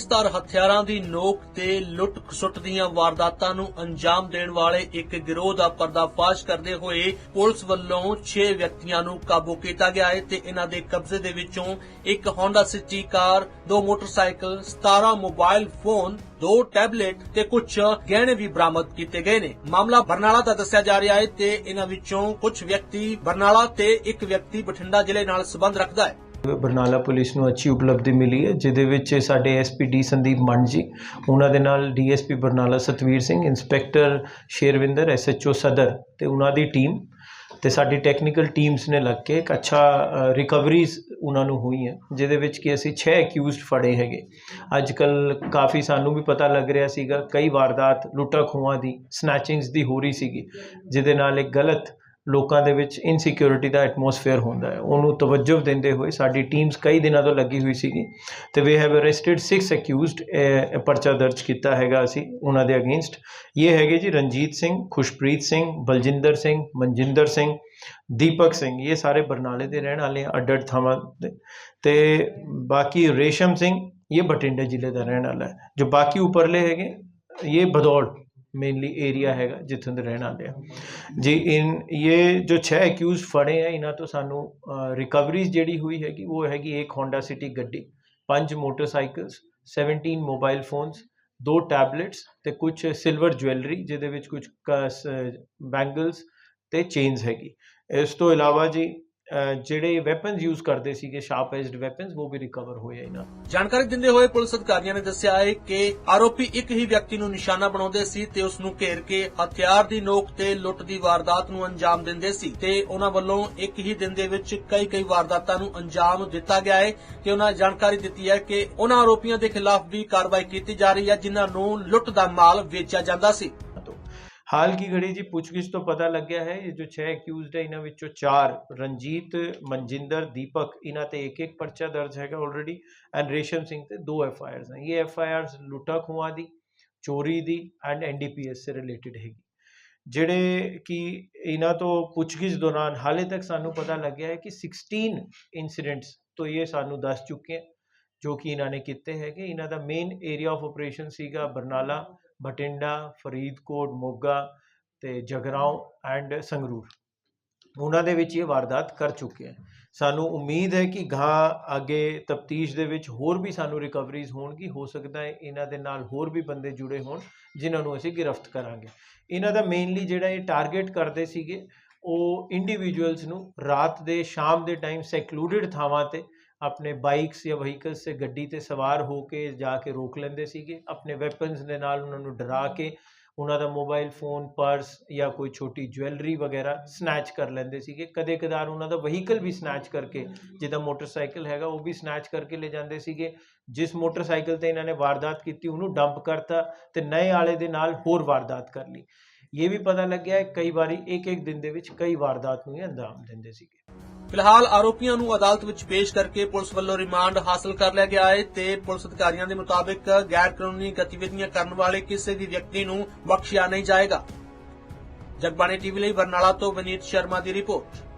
ਤੇਜ਼ਧਾਰ ਹਥਿਆਰਾਂ ਦੀ ਨੋਕ ਤੇ ਲੁੱਟ ਖਸੁੱਟ ਦੀਆਂ ਵਾਰਦਾਤਾਂ ਨੂੰ ਅੰਜਾਮ ਦੇਣ ਵਾਲੇ ਇੱਕ ਗਿਰੋਹ ਦਾ ਪਰਦਾਫਾਸ਼ ਕਰਦੇ ਹੋਏ ਪੁਲਿਸ ਵੱਲੋਂ 6 ਵਿਅਕਤੀਆਂ ਨੂੰ ਕਾਬੂ ਕੀਤਾ ਗਿਆ ਹੈ ਤੇ ਇਹਨਾਂ ਦੇ ਕਬਜ਼ੇ ਦੇ ਵਿੱਚੋਂ ਇੱਕ Honda City ਕਾਰ, ਦੋ ਮੋਟਰਸਾਈਕਲ, 17 ਮੋਬਾਈਲ ਫੋਨ, ਦੋ ਟੈਬਲੇਟ ਤੇ ਕੁਝ ਗਹਿਣੇ ਵੀ ਬਰਾਮਦ ਕੀਤੇ ਗਏ ਨੇ। ਮਾਮਲਾ ਬਰਨਾਲਾ ਦਾ ਦੱਸਿਆ ਜਾ ਰਿਹਾ ਹੈ ਤੇ ਇਹਨਾਂ ਵਿੱਚੋਂ ਕੁਝ ਵਿਅਕਤੀ ਬਰਨਾਲਾ ਤੇ ਇੱਕ ਵਿਅਕਤੀ ਬਠਿੰਡਾ ਜ਼ਿਲ੍ਹੇ ਨਾਲ ਸਬੰਧ ਰੱਖਦਾ ਹੈ। ਬਰਨਾਲਾ ਪੁਲਿਸ ਨੂੰ ਅੱਛੀ ਉਪਲਬਧੀ ਮਿਲੀ ਹੈ, ਜਿਹਦੇ ਵਿੱਚ ਸਾਡੇ ਐਸਪੀਡੀ ਸੰਦੀਪ ਮੰਡ ਜੀ, ਉਹਨਾਂ ਦੇ ਨਾਲ DSP Barnala Satvir Singh, inspector Sherwinder SHO ਸਦਰ ਤੇ ਉਹਨਾਂ ਦੀ ਟੀਮ ਤੇ ਸਾਡੀ ਟੈਕਨੀਕਲ ਟੀਮਸ ਨੇ ਲੱਗ ਕੇ ਇੱਕ ਅੱਛਾ ਰਿਕਵਰੀਜ਼ ਉਹਨਾਂ ਨੂੰ ਹੋਈਆਂ ਜਿਹਦੇ ਵਿੱਚ ਕਿ ਅਸੀਂ 6 ਅਕਿਊਜ਼ਡ ਫੜੇ ਹੈਗੇ। ਅੱਜ ਕੱਲ ਕਾਫੀ ਸਾਨੂੰ ਵੀ ਪਤਾ ਲੱਗ ਰਿਹਾ ਸੀਗਾ, ਕਈ ਵਾਰਦਾਤ ਲੁੱਟਾਂ ਖੋਹਾਂ ਦੀ ਸਨੈਚਿੰਗਸ ਦੀ ਹੋ ਰਹੀ ਸੀਗੀ, ਜਿਹਦੇ ਨਾਲ ਇੱਕ ਗਲਤ ਲੋਕਾਂ ਦੇ ਵਿੱਚ ਇਨਸਿਕਿਉਰਿਟੀ ਦਾ ਐਟਮੋਸਫੇਅਰ ਹੁੰਦਾ ਹੈ। ਉਹਨੂੰ ਤਵੱਜੋ ਦਿੰਦੇ ਹੋਏ ਸਾਡੀ ਟੀਮਸ ਕਈ ਦਿਨਾਂ ਤੋਂ ਲੱਗੀ ਹੋਈ ਸੀਗੀ ਤੇ ਵੀ ਹੈਵ ਅਰੈਸਟਡ 6 ਅਕਿਊਜ਼ਡ ਪਰਚਾ ਦਰਜ ਕੀਤਾ ਹੈਗਾ ਅਸੀਂ, ਉਹਨਾਂ ਦੇ ਅਗੇਂਸਟ ਇਹ ਹੈਗੇ ਜੀ ਰਣਜੀਤ ਸਿੰਘ, ਖੁਸ਼ਪ੍ਰੀਤ ਸਿੰਘ, ਬਲਜਿੰਦਰ ਸਿੰਘ, ਮਨਜਿੰਦਰ ਸਿੰਘ, ਦੀਪਕ ਸਿੰਘ, ਇਹ ਸਾਰੇ ਬਰਨਾਲੇ ਦੇ ਰਹਿਣ ਵਾਲੇ ਆ ਅੱਡ ਅੱਡ ਥਾਵਾਂ ਦੇ ਤੇ ਬਾਕੀ ਰੇਸ਼ਮ ਸਿੰਘ, ਇਹ ਬਠਿੰਡੇ ਜ਼ਿਲ੍ਹੇ ਦਾ ਰਹਿਣ ਵਾਲਾ ਹੈ। ਜੋ ਬਾਕੀ ਉੱਪਰਲੇ ਹੈਗੇ, ਇਹ ਬਦੌੜ ਮੇਨਲੀ ਏਰੀਆ ਹੈਗਾ ਜਿੱਥੋਂ ਦੇ ਰਹਿਣ ਵਾਲੇ ਆ। ਜੀ ਇਨ, ਇਹ ਜੋ 6 ਅਕਿਊਜ਼ ਫੜੇ ਆ, ਇਹਨਾਂ ਤੋਂ ਸਾਨੂੰ ਰਿਕਵਰੀਜ਼ ਜਿਹੜੀ ਹੋਈ ਹੈਗੀ, ਉਹ ਹੈਗੀ ਇੱਕ Honda City ਗੱਡੀ, ਪੰਜ ਮੋਟਰਸਾਈਕਲਸ 17 ਮੋਬਾਈਲ ਫੋਨਸ ਦੋ ਟੈਬਲੇਟਸ ਤੇ ਕੁਝ ਸਿਲਵਰ ਜੁਐਲਰੀ ਜਿਹਦੇ ਵਿੱਚ ਕੁਝ ਬੈਂਗਲਸ ਤੇ ਚੇਨਸ ਹੈਗੀ। ਇਸ ਤੋਂ ਇਲਾਵਾ ਜੀ ਜਿਹੜੇ ਵੈਪਨਸ ਯੂਜ਼ ਕਰਦੇ ਸੀਗੇ ਸ਼ਾਰਪ ਐਜਡ ਵੈਪਨਸ ਉਹ ਵੀ ਰਿਕਵਰ ਹੋਏ ਇਹਨਾਂ ਜਾਣਕਾਰੀ ਦਿੰਦੇ ਹੋਏ ਪੁਲਿਸ ਅਧਿਕਾਰੀਆਂ ਨੇ ਦੱਸਿਆ ਹੈ ਕਿ ਆਰੋਪੀ ਇੱਕ ਹੀ ਵਿਅਕਤੀ ਨੂੰ ਨਿਸ਼ਾਨਾ ਬਣਾਉਂਦੇ ਸੀ ਤੇ ਉਸ ਨੂੰ ਘੇਰ ਕੇ ਹਥਿਆਰ ਦੀ ਨੋਕ ਤੇ ਲੁੱਟ ਦੀ ਵਾਰਦਾਤ ਨੂੰ ਅੰਜਾਮ ਦਿੰਦੇ ਸੀ ਤੇ ਉਹਨਾਂ ਵੱਲੋਂ ਇੱਕ ਹੀ ਦਿਨ ਦੇ ਵਿੱਚ ਕਈ ਕਈ ਵਾਰਦਾਤਾਂ ਨੂੰ ਅੰਜਾਮ ਦਿੱਤਾ ਗਿਆ ਹੈ ਤੇ ਉਹਨਾਂ ਜਾਣਕਾਰੀ ਦਿੱਤੀ ਹੈ ਕਿ ਉਹਨਾਂ ਆਰੋਪੀਆਂ ਦੇ ਖਿਲਾਫ ਵੀ ਕਾਰਵਾਈ ਕੀਤੀ ਜਾ ਰਹੀ ਹੈ, ਜਿਨ੍ਹਾਂ ਨੂੰ ਲੁੱਟ ਦਾ ਮਾਲ ਵੇਚਿਆ ਜਾਂਦਾ ਸੀ। ਹਾਲ ਕੀ ਘੜੀ ਜੀ ਪੁੱਛਗਿੱਛ ਤੋਂ ਪਤਾ ਲੱਗਿਆ ਹੈ, ਇਹ ਜੋ 6 ਅਕਿਊਜ਼ਡ ਹੈ, ਇਹਨਾਂ ਵਿੱਚੋਂ 4 ਰਣਜੀਤ, ਮਨਜਿੰਦਰ, ਦੀਪਕ, ਇਹਨਾਂ ਤੇ ਇੱਕ ਇੱਕ ਪਰਚਾ ਦਰਜ ਹੈਗਾ ਆਲਰੇਡੀ ਐਂਡ ਰੇਸ਼ਮ ਸਿੰਘ ਤੇ ਦੋ ਐਫ ਆਈ ਆਰਸ ਹਨ ਇਹ ਐਫ ਆਈ ਆਰਸ ਲੁੱਟਾ ਖੋਹਾਂ ਦੀ, ਚੋਰੀ ਦੀ ਐਂਡ ਐਨਡੀਪੀਐਸ ਸੇ ਰਿਲੇਟਡ ਹੈਗੀ। ਜਿਹੜੇ ਕਿ ਇਹਨਾਂ ਤੋਂ ਪੁੱਛਗਿੱਛ ਦੌਰਾਨ ਹਾਲੇ ਤੱਕ ਸਾਨੂੰ ਪਤਾ ਲੱਗਿਆ ਹੈ ਕਿ 16 ਇਨਸੀਡੈਂਟਸ ਤੋਂ ਇਹ ਸਾਨੂੰ ਦੱਸ ਚੁੱਕੇ ਹੈ, ਜੋ ਕਿ ਇਹਨਾਂ ਨੇ ਕੀਤੇ ਹੈਗੇ। ਇਹਨਾਂ ਦਾ ਮੇਨ ਏਰੀਆ ਆਫ ਆਪਰੇਸ਼ਨ ਸੀਗਾ ਬਰਨਾਲਾ ਬਠਿੰਡਾ, ਫਰੀਦਕੋਟ, ਮੋਗਾ ਤੇ ਜਗਰਾਉਂ ਐਂਡ ਸੰਗਰੂਰ। ਉਹਨਾਂ ਦੇ ਵਿੱਚ ਇਹ ਵਾਰਦਾਤ ਕਰ ਚੁੱਕੇ ਹਨ ਸਾਨੂੰ ਉਮੀਦ ਹੈ ਕਿ ਗਾਂ ਅੱਗੇ ਤਫਤੀਸ਼ ਦੇ ਵਿੱਚ ਹੋਰ ਵੀ ਸਾਨੂੰ ਰਿਕਵਰੀਜ਼ ਹੋਣਗੀ, ਹੋ ਸਕਦਾ ਹੈ ਇਹਨਾਂ ਦੇ ਨਾਲ ਹੋਰ ਵੀ ਬੰਦੇ ਜੁੜੇ ਹੋਣ, ਜਿਨ੍ਹਾਂ ਨੂੰ ਅਸੀਂ ਗ੍ਰਿਫਤ ਕਰਾਂਗੇ। ਇਹਨਾਂ ਦਾ ਮੇਨਲੀ ਜਿਹੜਾ ਇਹ ਟਾਰਗੇਟ ਕਰਦੇ ਸੀਗੇ, ਉਹ ਇੰਡੀਵਿਜੂਅਲਸ ਨੂੰ ਰਾਤ ਦੇ ਸ਼ਾਮ ਦੇ ਟਾਈਮ ਸੈਕਲੂਡਡ ਥਾਵਾਂ ਤੇ ਆਪਣੇ ਬਾਈਕਸ ਜਾਂ ਵਹੀਕਲਸ ਤੇ ਗੱਡੀ ਤੇ ਸਵਾਰ ਹੋ ਕੇ ਜਾ ਕੇ ਰੋਕ ਲੈਂਦੇ ਸੀਗੇ। ਆਪਣੇ ਵੈਪਨਸ ਦੇ ਨਾਲ ਉਹਨਾਂ ਨੂੰ ਡਰਾ ਕੇ ਉਹਨਾਂ ਦਾ ਮੋਬਾਈਲ ਫੋਨ ਪਰਸ ਜਾਂ ਕੋਈ ਛੋਟੀ ਜੁਐਲਰੀ ਵਗੈਰਾ ਸਨੈਚ ਕਰ ਲੈਂਦੇ ਸੀਗੇ। ਕਦੇ ਕਦਾਰ ਉਹਨਾਂ ਦਾ ਵਹੀਕਲ ਵੀ ਸਨੈਚ ਕਰਕੇ ਜਿਹਦਾ ਮੋਟਰਸਾਈਕਲ ਹੈਗਾ, ਉਹ ਵੀ ਸਨੈਚ ਕਰਕੇ ਲੈ ਜਾਂਦੇ ਸੀਗੇ। ਜਿਸ ਮੋਟਰਸਾਈਕਲ ਤੇ ਇਹਨਾਂ ਨੇ ਵਾਰਦਾਤ ਕੀਤੀ, ਉਹਨੂੰ ਡੰਪ ਕਰਤਾ ਤੇ ਨਏ ਆਲੇ ਦੇ ਨਾਲ ਹੋਰ ਵਾਰਦਾਤ ਕਰ ਲਈ। ਇਹ ਵੀ ਪਤਾ ਲੱਗਿਆ, ਕਈ ਵਾਰੀ ਇੱਕ ਇੱਕ ਦਿਨ ਦੇ ਵਿੱਚ ਕਈ ਵਾਰਦਾਤ ਨੂੰ ਇਹ ਅੰਜਾਮ ਦਿੰਦੇ ਸੀਗੇ। ਫਿਲਹਾਲ ਆਰੋਪੀਆਂ ਨੂੰ ਅਦਾਲਤ ਵਿੱਚ ਪੇਸ਼ ਕਰਕੇ ਪੁਲਿਸ ਵੱਲੋਂ ਰਿਮਾਂਡ ਹਾਸਲ ਕਰ ਲਿਆ ਗਿਆ ਹੈ ਤੇ ਪੁਲਿਸ ਅਧਿਕਾਰੀਆਂ ਦੇ ਮੁਤਾਬਿਕ ਗੈਰ ਕਾਨੂੰਨੀ ਗਤੀਵਿਧੀਆਂ ਕਰਨ ਵਾਲੇ ਕਿਸੇ ਵੀ ਵਿਅਕਤੀ ਨੂੰ ਬਖਸ਼ਿਆ ਨਹੀਂ ਜਾਏਗਾ। ਜਗਬਾਣੀ ਟੀਵੀ ਲਈ ਬਰਨਾਲਾ ਤੋਂ ਵਿਨੀਤ ਸ਼ਰਮਾ ਦੀ ਰਿਪੋਰਟ।